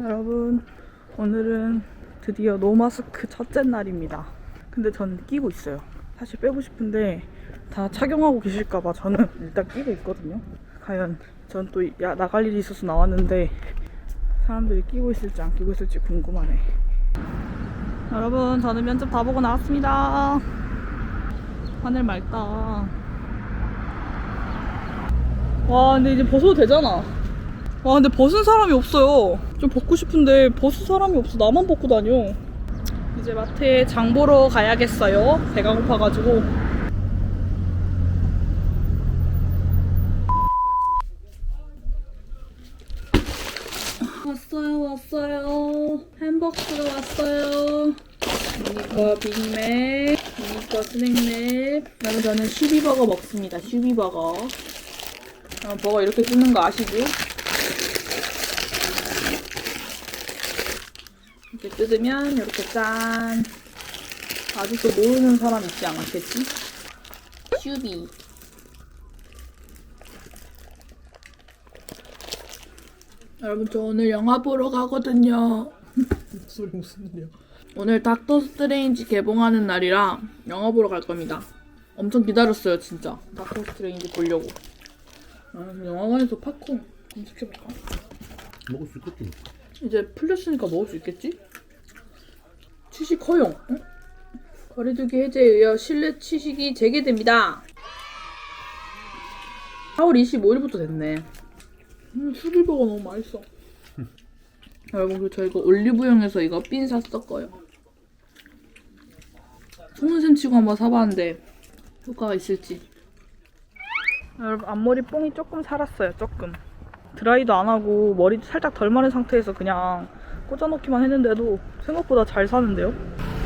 여러분, 오늘은 드디어 노마스크 첫째 날입니다. 근데 전 끼고 있어요. 사실 빼고 싶은데 다 착용하고 계실까봐 저는 일단 끼고 있거든요. 과연 전 또 나갈 일이 있어서 나왔는데 사람들이 끼고 있을지 안 끼고 있을지 궁금하네. 여러분, 저는 면접 다 보고 나왔습니다. 하늘 맑다. 와, 근데 이제 벗어도 되잖아. 와 근데 벗은 사람이 없어요. 좀 벗고 싶은데 벗은 사람이 없어. 나만 벗고 다녀. 이제 마트에 장 보러 가야겠어요. 배가 고파가지고. 왔어요 왔어요. 햄버거가 왔어요. 이거 빅맥 이거 스낵랩 그다음에 저는 슈비버거 먹습니다 슈비버거. 어, 버거 이렇게 뜯는 거 아시죠? 이렇게 뜯으면 이렇게 짠. 아직도 모르는 사람 있지 않았겠지? 슈비. 여러분 저 오늘 영화 보러 가거든요. 소리 무슨 일이야? 오늘 닥터 스트레인지 개봉하는 날이라 영화 보러 갈 겁니다. 엄청 기다렸어요 진짜. 닥터 스트레인지 보려고. 아, 영화관에서 팝콘 검색해볼까? 먹을 수 있겠지. 이제 풀렸으니까 먹을 수 있겠지? 취식 허용. 응? 거리두기 해제에 의해 실내 취식이 재개됩니다. 4월 25일부터 됐네. 음, 수길버거 너무 맛있어. 여러분, 저 이거 올리브영에서 이거 핀 샀었고요. 속눈샘 치고 한번 사봤는데 효과가 있을지. 여러분, 앞머리 뽕이 조금 살았어요, 조금. 드라이도 안 하고 머리 살짝 덜 마른 상태에서 그냥 꽂아놓기만 했는데도 생각보다 잘 사는데요?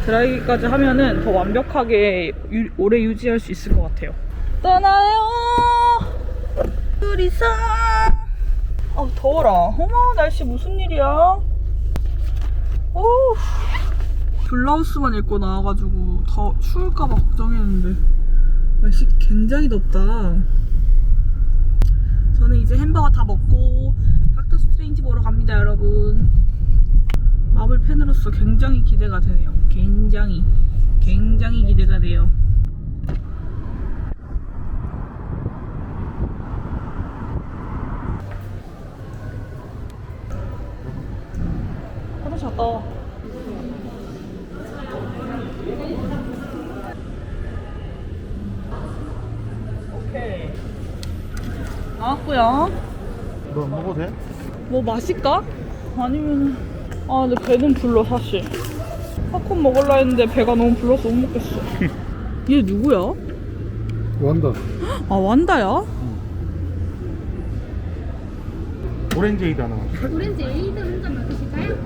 드라이까지 하면은 더 완벽하게 유- 오래 유지할 수 있을 것 같아요. 떠나요! 둘이서! 아 더워라. 어머 날씨 무슨 일이야? 어우. 블라우스만 입고 나와가지고 더 추울까봐 걱정했는데. 날씨 굉장히 덥다 거 다 먹고 닥터 스트레인지 보러 갑니다, 여러분. 마블 팬으로서 굉장히 기대가 되네요. 굉장히, 굉장히 기대가 돼요. 화장실 갔다 와. 오케이. 나왔고요. 너 먹어도 돼? 뭐 마실까? 아니면 아 근데 배는 불러 사실 팝콘 먹을라 했는데 배가 너무 불러서 못 먹겠어 얘 누구야? 완다. 아 완다야? 오렌지 에이드 하나. 오렌지 에이드 한잔 맞으실까요?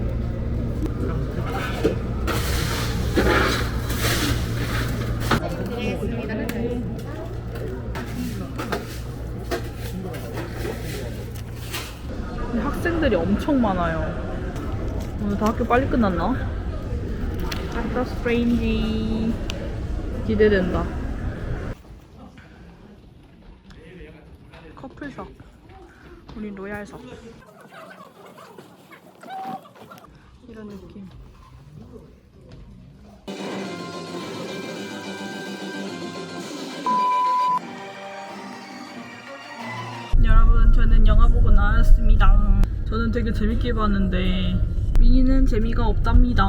근데 학 생들이 엄청 많아요. 오늘 다 학교 빨리 끝났나? 닥터 스트레인지. 기대된다. 커플석. 우리 로얄석. 이런 느낌. 여러분 저는 영화 보고 나왔습니다 저는 되게 재밌게 봤는데 미니는 재미가 없답니다.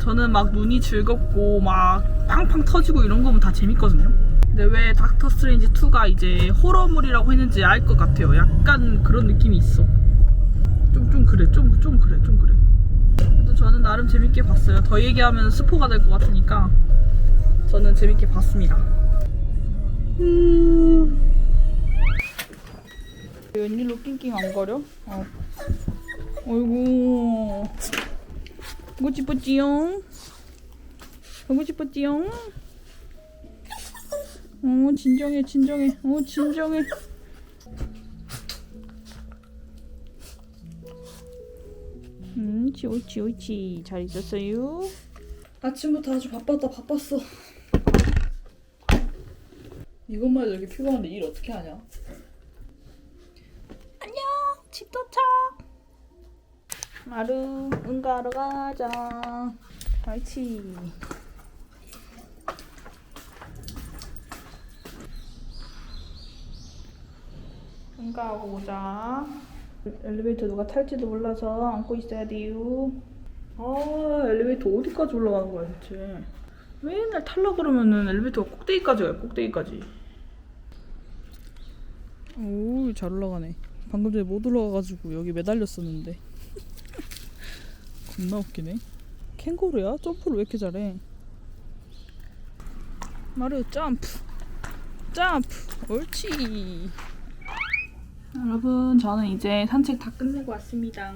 저는 막 눈이 즐겁고 막 팡팡 터지고 이런 거면 다 재밌거든요. 근데 왜 닥터 스트레인지 2가 이제 호러물이라고 했는지 알 것 같아요. 약간 그런 느낌이 있어. 좀 좀 그래. 좀 좀 그래. 좀 그래. 그래도 저는 나름 재밌게 봤어요. 더 얘기하면 스포가 될 것 같으니까 저는 재밌게 봤습니다. 음... 웬일로 낑낑 안 거려? 어. 어이구. 보고 싶었지요? 보고 싶었지요? 어, 진정해, 진정해. 어, 진정해. 음, 옳지, 옳지, 옳지. 잘 있었어요? 아침부터 아주 바빴다, 바빴어. 이것만 해도 이렇게 피곤한데 일 어떻게 하냐? 도착 마루 응가하러 가자. 옳지. 응가하고 오자. 엘리베이터 누가 탈지도 몰라서 안고 있어야 돼요. 아 엘리베이터 어디까지 올라가는 거야 대체? 맨날 탈라 그러면은 엘리베이터가 꼭대기까지 가요 꼭대기까지. 오, 잘 올라가네. 방금 전에 못 올라가가지고 여기 매달렸었는데. 겁나 웃기네. 캥거루야? 점프를 왜 이렇게 잘해? 마루 점프. 점프. 옳지. 여러분, 저는 이제 산책 다 끝내고 왔습니다.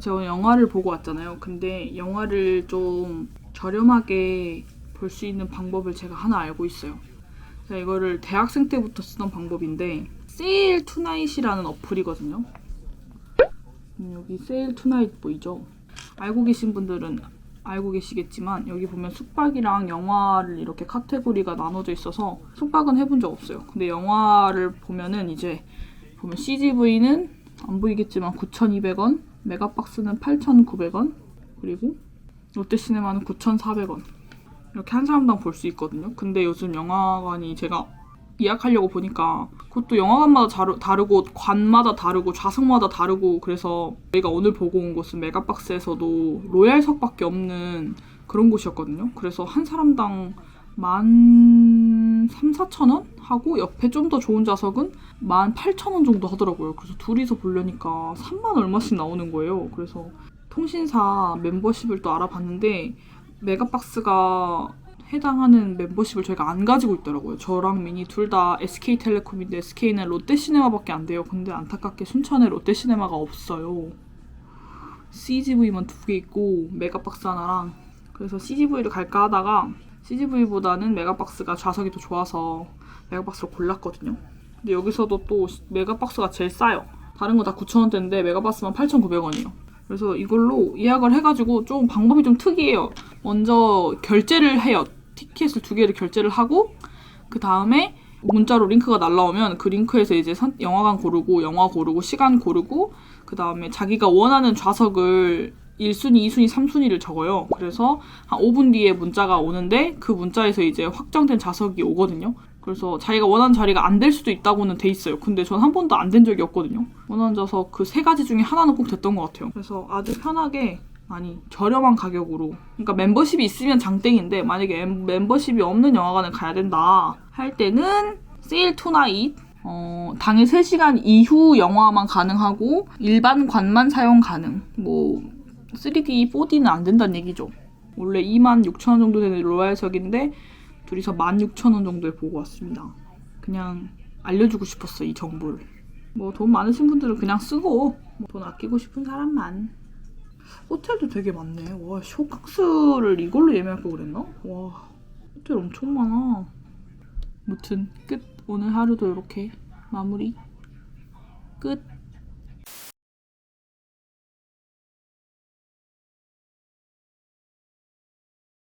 제가 오늘 영화를 보고 왔잖아요. 근데 영화를 좀 저렴하게 볼 수 있는 방법을 제가 하나 알고 있어요. 제가 이거를 대학생 때부터 쓰던 방법인데 세일 투나잇이라는 어플이거든요. 음, 여기 세일 투나잇 보이죠? 알고 계신 분들은 알고 계시겠지만 여기 보면 숙박이랑 영화를 이렇게 카테고리가 나눠져 있어서 숙박은 해본 적 없어요. 근데 영화를 보면은 이제 보면 CGV는 안 보이겠지만 9,200원, 메가박스는 8,900원, 그리고 롯데시네마는 9,400원. 이렇게 한 사람당 볼 수 있거든요. 근데 요즘 영화관이 제가 예약하려고 보니까 그것도 영화관마다 다르, 다르고 관마다 다르고 좌석마다 다르고 그래서 저희가 오늘 보고 온 곳은 메가박스에서도 로얄석밖에 없는 그런 곳이었거든요. 그래서 한 사람당 만 3, 4천 원 하고 옆에 좀 더 좋은 좌석은 만 8천 원 정도 하더라고요. 그래서 둘이서 보려니까 3만 얼마씩 나오는 거예요. 그래서 통신사 멤버십을 또 알아봤는데 메가박스가 해당하는 멤버십을 저희가 안 가지고 있더라고요. 저랑 미니 둘 다 SK텔레콤인데 SK는 롯데시네마밖에 안 돼요. 근데 안타깝게 순천에 롯데시네마가 없어요. CGV만 두 개 있고 메가박스 하나랑 그래서 CGV를 갈까 하다가 CGV보다는 메가박스가 좌석이 더 좋아서 메가박스를 골랐거든요. 근데 여기서도 또 메가박스가 제일 싸요. 다른 거 다 9,000원대인데 메가박스만 8,900원이에요. 그래서 이걸로 예약을 해가지고 좀 방법이 좀 특이해요. 먼저 결제를 해요. 티켓을 두 개를 결제를 하고 그 다음에 문자로 링크가 날라오면 그 링크에서 이제 선- 영화관 고르고 영화 고르고 시간 고르고 그 다음에 자기가 원하는 좌석을 1순위, 2순위, 3순위를 적어요. 그래서 한 5분 뒤에 문자가 오는데 그 문자에서 이제 확정된 좌석이 오거든요. 그래서 자기가 원하는 자리가 안 될 수도 있다고는 돼 있어요. 근데 전 한 번도 안 된 적이 없거든요. 원하는 좌석 그 세 가지 중에 하나는 꼭 됐던 것 같아요. 그래서 아주 편하게 아니 저렴한 가격으로. 그러니까 멤버십이 있으면 장땡인데 만약에 엠- 멤버십이 없는 영화관을 가야 된다 할 때는 세일 투나잇 어, 당일 3시간 이후 영화만 가능하고 일반 관만 사용 가능. 뭐 3D, 4D는 안 된다는 얘기죠. 원래 26,000원 정도 되는 로얄석인데 둘이서 16,000원 정도에 보고 왔습니다. 그냥 알려주고 싶었어 이 정보를. 뭐 돈 많으신 분들은 그냥 쓰고 뭐 돈 아끼고 싶은 사람만 호텔도 되게 많네. 와, 쇼캉스를 이걸로 예매할 걸 그랬나? 와, 호텔 엄청 많아. 무튼 끝. 오늘 하루도 이렇게 마무리. 끝.